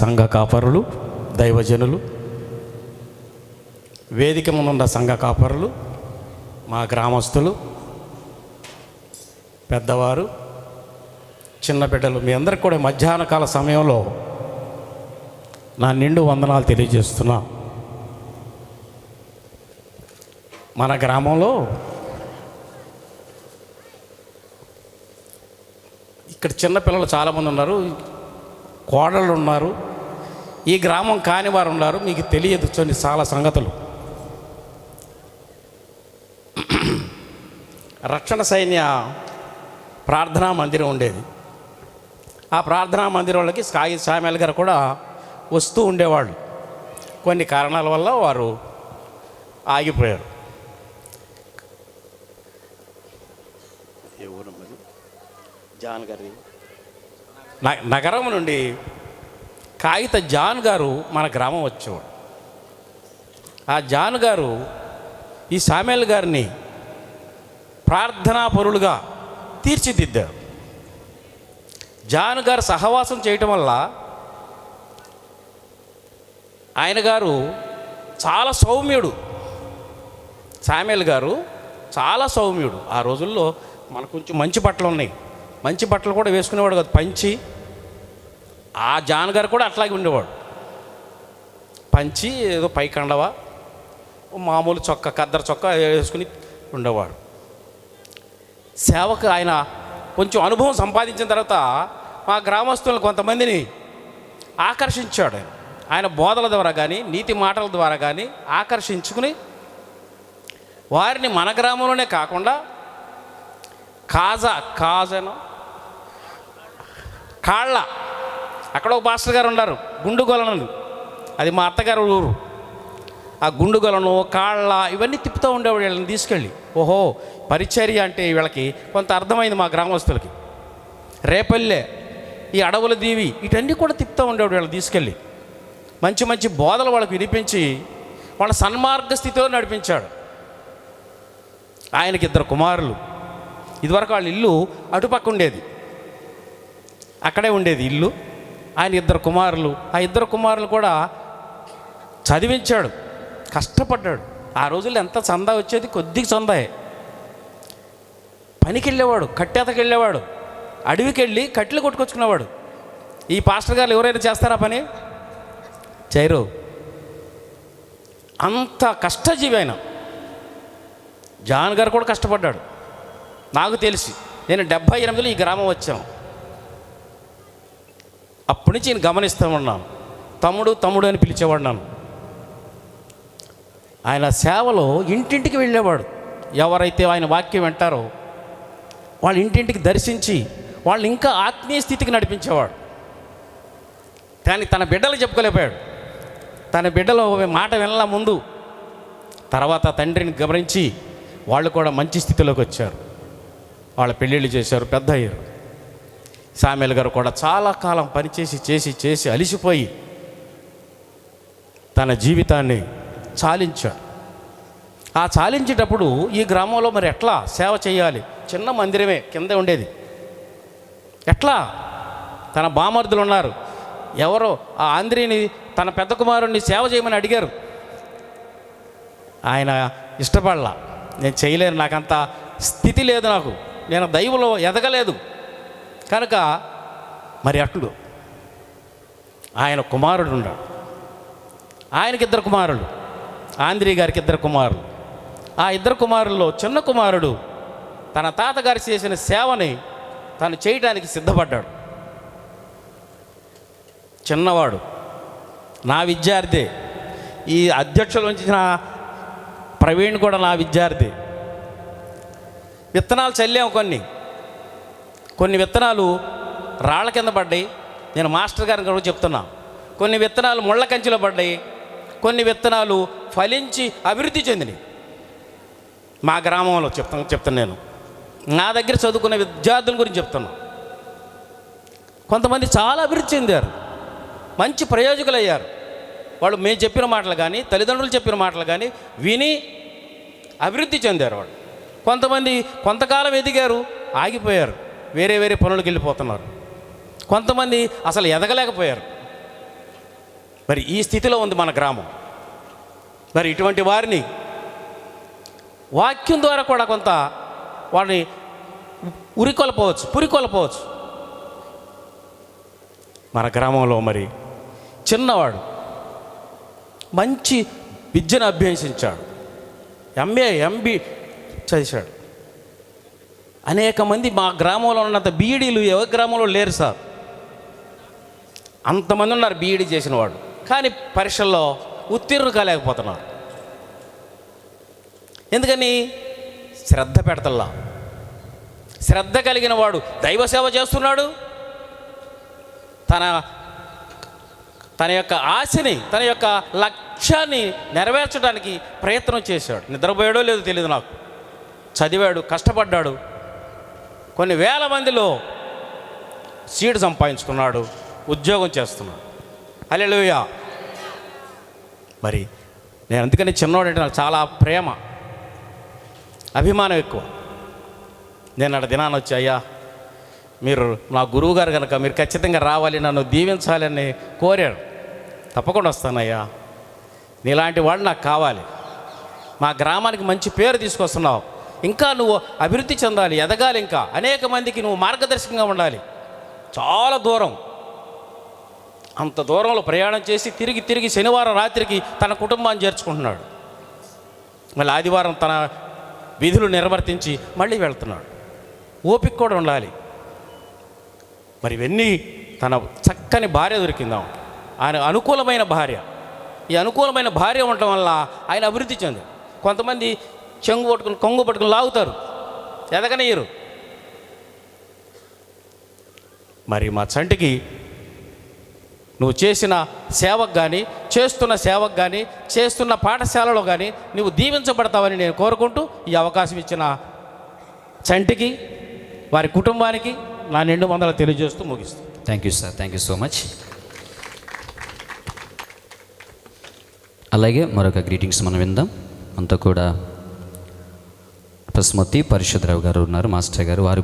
సంఘ కాపరులు దైవజనులు వేదిక ముందున్న సంఘ కాపరులు మా గ్రామస్తులు పెద్దవారు చిన్న బిడ్డలు మీ అందరికి కూడా మధ్యాహ్న కాల సమయంలో నా నిండు వందనాలు తెలియజేస్తున్నా. మన గ్రామంలో ఇక్కడ చిన్నపిల్లలు చాలామంది ఉన్నారు. కోడళ్ళు ఉన్నారు ఈ గ్రామం కాని వారు ఉన్నారు మీకు తెలియదు కొన్ని చాలా సంగతులు. రక్షణ సైన్య ప్రార్థనా మందిరం ఉండేది. ఆ ప్రార్థనా మందిరంలోకి సాయి సామ్యాల్ గారు కూడా వస్తూ ఉండేవాళ్ళు. కొన్ని కారణాల వల్ల వారు ఆగిపోయారు. జాన్ గారి నగరం నుండి కాగిత జాన్ గారు మన గ్రామం వచ్చేవాడు. ఆ జాన్ గారు ఈ సామెల్ గారిని ప్రార్థనా పరులుగా తీర్చిదిద్దారు. జాన్ గారు సహవాసం చేయటం వల్ల ఆయన గారు చాలా సౌమ్యుడు. సామెల్ గారు చాలా సౌమ్యుడు. ఆ రోజుల్లో మనకు కొంచెం మంచి బట్టలు ఉన్నాయి మంచి బట్టలు కూడా వేసుకునేవాడు కదా పంచి. ఆ జాన్ గారు కూడా అట్లాగే ఉండేవాడు. పంచి ఏదో పై కండవ మామూలు చొక్క కద్దర చొక్క వేసుకుని ఉండేవాడు. సేవకు ఆయన కొంచెం అనుభవం సంపాదించిన తర్వాత మా గ్రామస్తులను కొంతమందిని ఆకర్షించాడు ఆయన. బోధల ద్వారా కానీ నీతి మాటల ద్వారా కానీ ఆకర్షించుకుని వారిని మన గ్రామంలోనే కాకుండా కాజ కాజను కాళ్ళ. అక్కడ ఒక పాస్టర్ గారు ఉన్నారు గుండుగొలను అది మా అత్తగారు ఊరు. ఆ గుండుగొలను కాళ్ళ ఇవన్నీ తిప్పుతూ ఉండేవాడు వీళ్ళని తీసుకెళ్ళి. ఓహో పరిచర్య అంటే వీళ్ళకి కొంత అర్థమైంది మా గ్రామస్తులకి. రేపల్లె ఈ అడవుల దీవి ఇటన్నీ కూడా తిప్పుతూ ఉండేవాడు వీళ్ళని తీసుకెళ్ళి. మంచి మంచి బోధలు వాళ్ళకి వినిపించి వాళ్ళ సన్మార్గ స్థితిలో నడిపించాడు. ఆయనకి ఇద్దరు కుమారులు. ఇదివరకు వాళ్ళ ఇల్లు అటుపక్క ఉండేది. అక్కడే ఉండేది ఇల్లు. ఆయన ఇద్దరు కుమారులు. ఆ ఇద్దరు కుమారులు కూడా చదివించాడు. కష్టపడ్డాడు. ఆ రోజుల్లో ఎంత చందా వచ్చేది? కొద్దిగా చందాయే. పనికి వెళ్ళేవాడు కట్టేతకి వెళ్ళేవాడు అడవికి వెళ్ళి కట్టెలు కొట్టుకొచ్చుకునేవాడు. ఈ పాస్టర్ గారు ఎవరైనా చేస్తారా పని? చేయరు. అంత కష్టజీవి ఆయన. జాన్ గారు కూడా కష్టపడ్డాడు. నాకు తెలిసి. నేను డెబ్భై ఎనిమిదిలో ఈ గ్రామం వచ్చాను. అప్పటి నుంచి నేను గమనిస్తూ ఉన్నాను. తమ్ముడు తమ్ముడు అని పిలిచేవాడు నన్ను. ఆయన సేవలో ఇంటింటికి వెళ్ళేవాడు. ఎవరైతే ఆయన వాక్యం వింటారో వాళ్ళ ఇంటింటికి దర్శించి వాళ్ళు ఇంకా ఆత్మీయ స్థితికి నడిపించేవాడు. కానీ తన బిడ్డలు చెప్పుకోలేకపోయాడు. తన బిడ్డలు మాట వినలా ముందు తర్వాత తండ్రిని గమనించి వాళ్ళు కూడా మంచి స్థితిలోకి వచ్చారు. వాళ్ళ పెళ్ళిళ్ళు చేశారు పెద్ద అయ్యారు. సామెల్ గారు కూడా చాలా కాలం పనిచేసి చేసి చేసి అలిసిపోయి తన జీవితాన్ని చాలించాడు ఆ చాలించేటప్పుడు ఈ గ్రామంలో మరి ఎట్లా సేవ చేయాలి? చిన్న మందిరమే కింద ఉండేది. ఎట్లా? తన బామర్దులు ఉన్నారు. ఎవరో ఆ ఆంధ్రీని తన పెద్ద కుమారుణ్ణి సేవ చేయమని అడిగారు. ఆయన ఇష్టపడలా. నేను చేయలేను నాకంత స్థితి లేదు నాకు. నేను దైవంలో ఎదగలేదు. కనుక మరి అట్లు ఆయన కుమారుడు ఉన్నాడు. ఆయనకి ఇద్దరు కుమారులు ఆంధ్రీ గారికి ఇద్దరు కుమారులు. ఆ ఇద్దరు కుమారుల్లో చిన్న కుమారుడు తన తాతగారు చేసిన సేవని తను చేయడానికి సిద్ధపడ్డాడు. చిన్నవాడు నా విద్యార్థి. ఈ అధ్యక్షుల నుంచి నా ప్రవీణ్ కూడా నా విద్యార్థి. విత్తనాలు చల్లాము కొన్ని. కొన్ని విత్తనాలు రాళ్ళ కింద పడ్డాయి. నేను మాస్టర్ గారిని కూడా చెప్తున్నా. కొన్ని విత్తనాలు ముళ్ళ కంచిలో పడ్డాయి. కొన్ని విత్తనాలు ఫలించి అభివృద్ధి చెందినాయి. మా గ్రామంలో చెప్తాను చెప్తాను నేను. నా దగ్గర చదువుకున్న విద్యార్థుల గురించి చెప్తున్నా. కొంతమంది చాలా అభివృద్ధి చెందారు. మంచి ప్రయోజకులు అయ్యారు వాళ్ళు మేము చెప్పిన మాటలు కానీ తల్లిదండ్రులు చెప్పిన మాటలు కానీ విని అభివృద్ధి చెందారు వాళ్ళు. కొంతమంది కొంతకాలం ఎదిగారు ఆగిపోయారు. వేరే వేరే పనులకు వెళ్ళిపోతున్నారు. కొంతమంది అసలు ఎదగలేకపోయారు. మరి ఈ స్థితిలో ఉంది మన గ్రామం. మరి ఇటువంటి వారిని వాక్యం ద్వారా కూడా కొంత వారిని ఉరికొలపవచ్చు పురికొలపవచ్చు. మన గ్రామంలో మరి చిన్నవాడు మంచి విద్యను అభ్యసించాడు. ఎంఏ ఎంబీ చదివాడు. అనేక మంది మా గ్రామంలో ఉన్నంత బీఈడీలు ఎవరి గ్రామంలో లేరు సార్. అంతమంది ఉన్నారు బీఈడీ చేసిన వాడు కానీ పరీక్షల్లో ఉత్తీర్ణులు కాలేకపోతున్నారు. ఎందుకని? శ్రద్ధ పెడతల్లా. శ్రద్ధ కలిగిన వాడు దైవ సేవ చేస్తున్నాడు. తన తన యొక్క ఆశని తన యొక్క లక్ష్యాన్ని నెరవేర్చడానికి ప్రయత్నం చేశాడు. నిద్రపోయాడో లేదో తెలియదు నాకు. చదివాడు కష్టపడ్డాడు. కొన్ని వేల మందిలో సీడ్ సంపాదించుకున్నాడు ఉద్యోగం చేస్తున్నాడు. అలెలుయా మరి నేను అందుకని చిన్నవాడంటే నాకు చాలా ప్రేమ అభిమానం ఎక్కువ. నేను అక్కడ దినాన్ని వచ్చి అయ్యా మీరు నా గురువుగారు కనుక మీరు ఖచ్చితంగా రావాలి నన్ను దీవించాలని కోరాడు తప్పకుండా వస్తానయ్యా. నీలాంటి వాడు నాకు కావాలి. మా గ్రామానికి మంచి పేరు తీసుకొస్తున్నావు. ఇంకా నువ్వు అభివృద్ధి చెందాలి ఎదగాలి ఇంకా. అనేక మందికి నువ్వు మార్గదర్శకంగా ఉండాలి. చాలా దూరం. అంత దూరంలో ప్రయాణం చేసి తిరిగి తిరిగి శనివారం రాత్రికి తన కుటుంబాన్ని చేర్చుకుంటున్నాడు. మళ్ళీ ఆదివారం తన విధులు నిర్వర్తించి మళ్ళీ వెళ్తున్నాడు. ఓపిక కూడా ఉండాలి. మరి ఇవన్నీ తన చక్కని భార్య దొరికిందాం. ఆయన అనుకూలమైన భార్య. ఈ అనుకూలమైన భార్య ఉండటం వల్ల ఆయన అభివృద్ధి చెంది కొంతమంది చెంగు పట్టుకుని కొంగు పట్టుకుని లాగుతారు. ఎదగనీయరు. మరి మా చంటికి నువ్వు చేసిన సేవకు కానీ చేస్తున్న సేవకు కానీ చేస్తున్న పాఠశాలలో కానీ నువ్వు దీవించబడతావని నేను కోరుకుంటూ ఈ అవకాశం ఇచ్చిన చంటికి వారి కుటుంబానికి నా నిండు వందలు తెలియజేస్తూ ముగిస్తాను thank you sir thank you so much అలాగే మరొక గ్రీటింగ్స్ మనం విందాం. అంతా కూడా పసుమతి పరిశుద్ధరావు గారు ఉన్నారు. మాస్టర్ గారు వారు